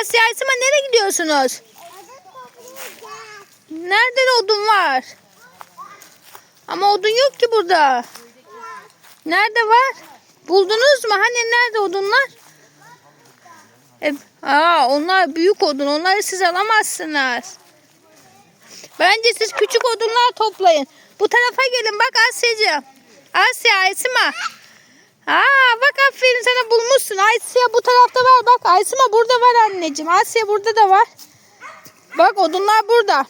Asya Aysima nereye gidiyorsunuz? Nerede odun var? Ama odun yok ki burada. Nerede var? Buldunuz mu? Hani nerede odunlar? E, aa, onlar büyük odun. Onları siz alamazsınız. Bence siz küçük odunlar toplayın. Bu tarafa gelin bak Asya'cığım. Asya Aysima. Aa bak aferin sana bulmuşsun. Asya bu tarafta var bak. Aysima burada var anneciğim. Asya burada da var. Bak odunlar burada.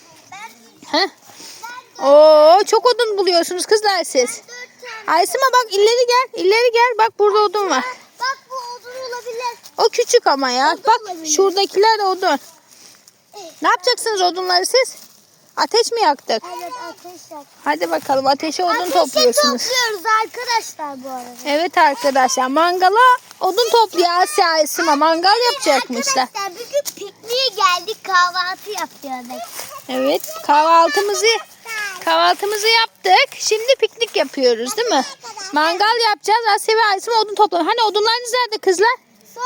Heh. Oo çok odun buluyorsunuz kızlar siz. Aysima bak ileri gel. ileri gel. Bak burada odun var. Bak bu odun olabilir. O küçük ama ya. Bak şuradakiler odun. Ne yapacaksınız odunları siz? Ateş mi yaktık? Evet ateş Hadi bakalım ateşe odun topluyorsunuz. topluyoruz arkadaşlar bu arada. Evet arkadaşlar mangala odun topluyor Asya Aysima. Mangal yapacakmışlar. Arkadaşlar bugün pikniğe geldik kahvaltı yapıyorduk. Evet kahvaltımızı kahvaltımızı yaptık. Şimdi piknik yapıyoruz değil mi? Mangal yapacağız. Asya ve Aysima odun topluyor. Hani odunlarınız nerede kızlar? So,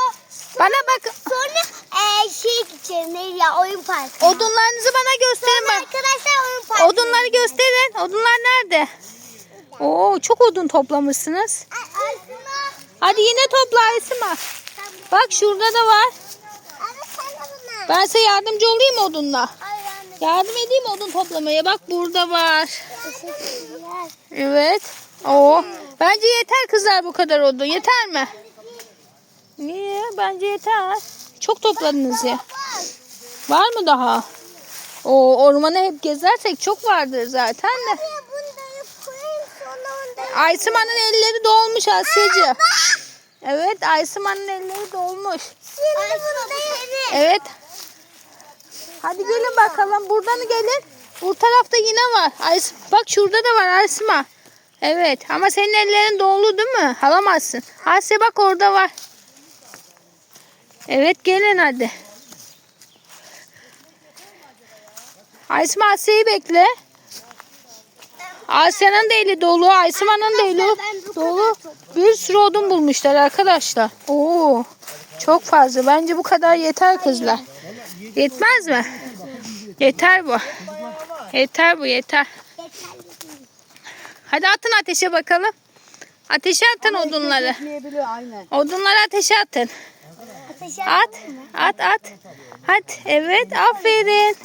Bana bak. sonra e, şey gideceğiz neydi ya oyun parkı. Odunlarınızı bana gösterin bak. Arkadaşlar oyun parkı. Odunları gösterin. Odunlar nerede? Oo çok odun toplamışsınız. Aslında. Hadi yine topla Aysima. Bak şurada da var. Abi sen de bunlar. Ben size yardımcı olayım odunla. Anne. Yardım edeyim odun toplamaya? Bak burada var. Teşekkürler. Evet. Oo. Bence yeter kızlar bu kadar odun. Yeter mi? Niye? Bence yeter. Çok topladınız ya. Var mı daha? O ormanı hep gezersek çok vardır zaten de. Aysima'nın elleri dolmuş Asya'cığım. Evet Aysima'nın elleri dolmuş. Evet. Hadi gelin bakalım. Buradan gelin. Bu tarafta yine var. Ays Bak şurada da var Aysima. Evet ama senin ellerin dolu değil mi? Alamazsın. Asya bak orada var. Evet gelin hadi. Aysima Asya'yı bekle. Asya'nın da eli dolu. Aysima'nın da eli dolu. Bir sürü odun bulmuşlar arkadaşlar. Oo, çok fazla. Bence bu kadar yeter kızlar. Yetmez mi? Yeter bu. Yeter bu yeter. Hadi atın ateşe bakalım. Ateşe atın odunları. Odunları ateşe atın. At. At at. At. Evet aferin.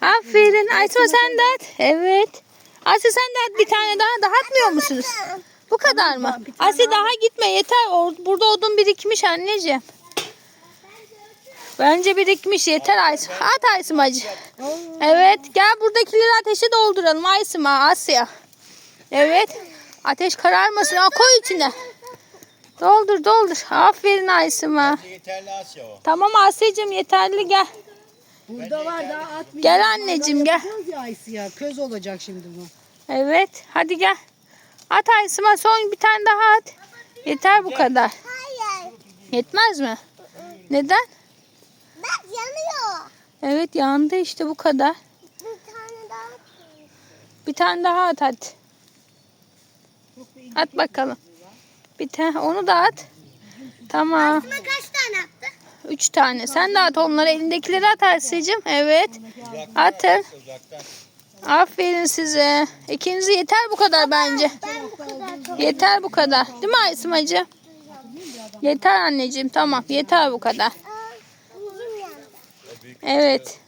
Aferin. Ayşe sen de at. Evet. Asya sen de at bir tane daha. Daha atmıyor musunuz? Bu kadar mı? Asya daha gitme yeter. Burada odun birikmiş anneciğim. Bence birikmiş yeter Ayşe. At Ayşe acı. Evet gel buradakileri ateşe dolduralım Ayşe Asya. Evet. Ateş kararmasın. Aa, koy içine. Doldur doldur. Aferin Ayşe Yeterli Asya o. Tamam Asya'cığım yeterli gel. Burada var daha atmayacağım. Gel anneciğim, gel. Ya. Köz olacak şimdi bu. Evet hadi gel. At Ayşe'ma son bir tane daha at. Yeter bu kadar. Hayır. Yetmez mi? Neden? Bak yanıyor. Evet yandı işte bu kadar. Bir tane daha. Bir tane daha at hadi. At bakalım. Bir tane onu da at. Tamam. Buna kaç tane attı? Üç tane. Sen de at onları. Elindekileri at Ayşe'cim. Evet. Atın. Aferin size. İkinizi yeter bu kadar bence. Yeter bu kadar. Değil mi Aysimacığım? Yeter anneciğim tamam. Yeter bu kadar. Evet.